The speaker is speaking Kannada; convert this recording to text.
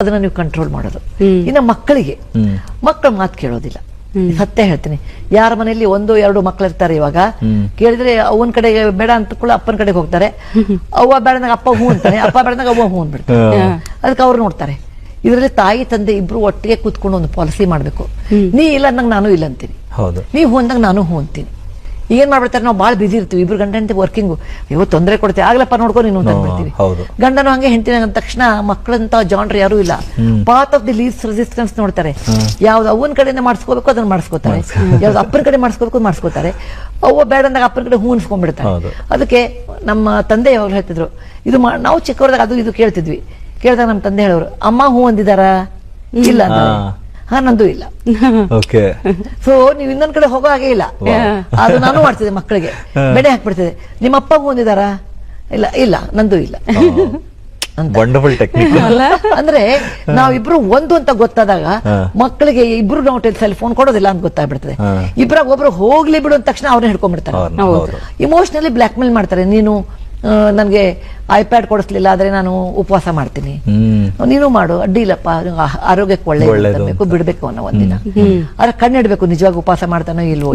ಅದನ್ನ ನೀವು ಕಂಟ್ರೋಲ್ ಮಾಡೋದು. ಇನ್ನು ಮಕ್ಕಳಿಗೆ. ಮಕ್ಕಳು ಮಾತು ಕೇಳೋದಿಲ್ಲ. ಸತ್ಯ ಹೇಳ್ತೀನಿ. ಯಾರ ಮನೆಯಲ್ಲಿ ಒಂದು ಎರಡು ಮಕ್ಕಳು ಇರ್ತಾರೆ ಇವಾಗ. ಕೇಳಿದ್ರೆ ಅವನ ಕಡೆಗೆ ಬೇಡ ಅಂತ ಕೂಡ ಅಪ್ಪನ ಕಡೆಗೆ ಹೋಗ್ತಾರೆ. ಅವ್ವ ಬೇಡನಾಗ ಅಪ್ಪ ಹೂ ಅಂತಾನೆ. ಅಪ್ಪ ಬೇಡನಾಗ ಅವ್ವ ಹೂ ಅಂದ್ಬಿಡ್ತಾರೆ. ಅದಕ್ಕೆ ಅವ್ರು ನೋಡ್ತಾರೆ. ಇದರಲ್ಲಿ ತಾಯಿ ತಂದೆ ಇಬ್ರು ಒಟ್ಟಿಗೆ ಕೂತ್ಕೊಂಡು ಒಂದು ಪಾಲಿಸಿ ಮಾಡ್ಬೇಕು. ನೀ ಇಲ್ಲ ಅಂದಂಗ ನಾನು ಇಲ್ಲ ಅಂತೀನಿ. ಹೌದು. ನೀವು ಹೂ ಅಂದಂಗ ನಾನು ಹೂ ಅಂತೀನಿ. ಏನ್ ಮಾಡ್ಬಿಡ್ತಾರೆ? ನಾವು ಭಾಳ ಬಿಸಿ ಇರ್ತೀವಿ. ಇಬ್ರು ಗಂಡ ಹೆಂಡತಿ ವರ್ಕಿಂಗು ಅಯ್ಯೋ ತೊಂದರೆ ಕೊಡ್ತೀವಿ ಆಗ್ಲಪ್ಪ ನೋಡ್ಕೊ ನೀನು ಅಂತೀವಿ ಅಂದ್ಬಿಡ್ತೀವಿ. ಗಂಡನು ಹಂಗೆ ಹೆಂಡತಿನ ಅಂದ ತಕ್ಷಣ ಮಕ್ಕಳಂತ ಜಾನ್ರ್ ಯಾರು ಇಲ್ಲ. Path of the least resistance ನೋಡ್ತಾರೆ. ಯಾವ್ದು ಅವನ ಕಡೆಯಿಂದ ಮಾಡಿಸ್ಕೋಬೇಕು ಅದನ್ನ ಮಾಡಿಸ್ಕೋತಾರೆ. ಯಾವ್ದು ಅಪ್ಪನ ಕಡೆ ಮಾಡಿಸ್ಕೋಬೇಕು ಮಾಡಿಸ್ಕೋತಾರೆ. ಅವ್ವ ಬೇಡ ಅಂದಾಗ ಅಪ್ಪನ ಕಡೆ ಹೂ ಅನ್ಸ್ಕೊಂಡ್ಬಿಡ್ತಾರೆ ಅದಕ್ಕೆ ನಮ್ಮ ತಂದೆ ಯಾವಾಗ ಹೇಳ್ತಿದ್ರು ಇದು ನಾವು ಚಿಕ್ಕವರದಾಗ ಅದು ಇದು ಕೇಳ್ತಿದ್ವಿ. ಕೇಳಿದಾಗ ನಮ್ಮ ತಂದೆ ಹೇಳೋರು ಅಮ್ಮ ಹೂ ಅಂದಿದಾರ? ಇಲ್ಲ. ಹಾ. ನಂದು ಇಲ್ಲ. ಓಕೆ ಸೊ ನೀವು ಇನ್ನೊಂದ್ ಕಡೆ ಹೋಗೋ ಹಾಗೆ ಇಲ್ಲ. ಅದು ನಾನು ಮಾಡ್ತಿದ್ದೆ ಮಕ್ಕಳಿಗೆ. ಬೆಡೆ ಹಾಕ್ಬಿಡ್ತಿದ್ದೆ. ನಿಮ್ಮ ಅಪ್ಪ ಒಂದಿದಾರಾ ಇಲ್ಲ ಇಲ್ಲ ನಂದು ಇಲ್ಲ. ವಂಡರ್ಫುಲ್ ಟೆಕ್ನಿಕ್ ಅಂದ್ರೆ ನಾವಿಬ್ರು ಒಂದು ಅಂತ ಗೊತ್ತಾದಾಗ. ಮಕ್ಕಳಿಗೆ ಇಬ್ರು ನಾವು ಸೆಲ್ ಫೋನ್ ಕೊಡೋದಿಲ್ಲ ಅಂತ ಗೊತ್ತಾಗ್ಬಿಡ್ತದೆ. ಇಬ್ಬರಾಗ ಇಬ್ರಾಗ ಒಬ್ರು ಹೋಗ್ಲಿ ಬಿಡು ಅಂದ ತಕ್ಷಣ ಅವ್ರನ್ನ ಹಿಡ್ಕೊಂಡ್ಬಿಡ್ತಾರೆ. ಇಮೋಷನಲಿ ಬ್ಲಾಕ್ ಮೇಲ್ ಮಾಡ್ತಾರೆ. ನೀನು ನನ್ಗೆ ಐಪ್ಯಾಡ್ ಕೊಡಿಸ್ಲಿಲ್ಲ ಆದ್ರೆ ನಾನು ಉಪವಾಸ ಮಾಡ್ತೀನಿ. ನೀನು ಮಾಡು ಅಡ್ಡಿ ಇಲ್ಲಪ್ಪ ಆರೋಗ್ಯಕ್ಕೆ ಒಳ್ಳೆ ಬಿಡ್ಬೇಕು ಅನ್ನೋ ಒಂದಿನ. ಆದ್ರೆ ಕಣ್ಣಿಡ್ಬೇಕು ನಿಜವಾಗಿ ಉಪವಾಸ ಮಾಡ್ತಾನೋ ಇಲ್ವೋ